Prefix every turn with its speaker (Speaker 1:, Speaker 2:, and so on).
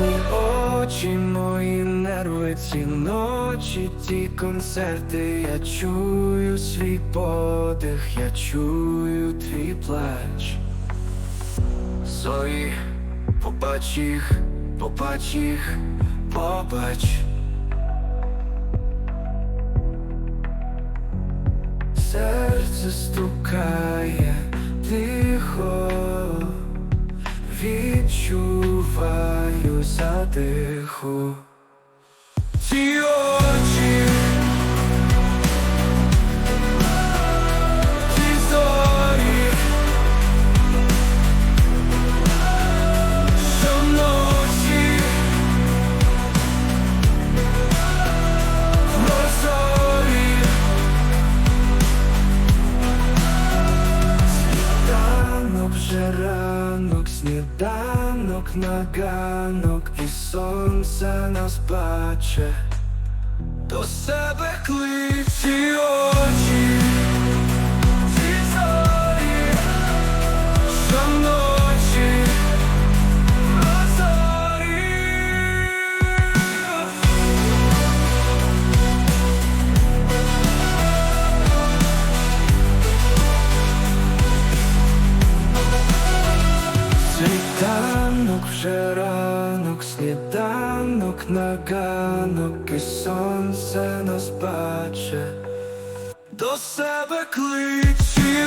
Speaker 1: Ні очі мої нерви ці ночі, ті концерти, я чую свій подих, я чую твій плач. Зої, побач їх, побач їх, побач. Серце стукає. ти задиху. Ті очі, сніданок на ганок, і сонце нас баче, до себе кличі Світанок вже ранок, сніданок на ганок, і сонце нас баче, до себе кличі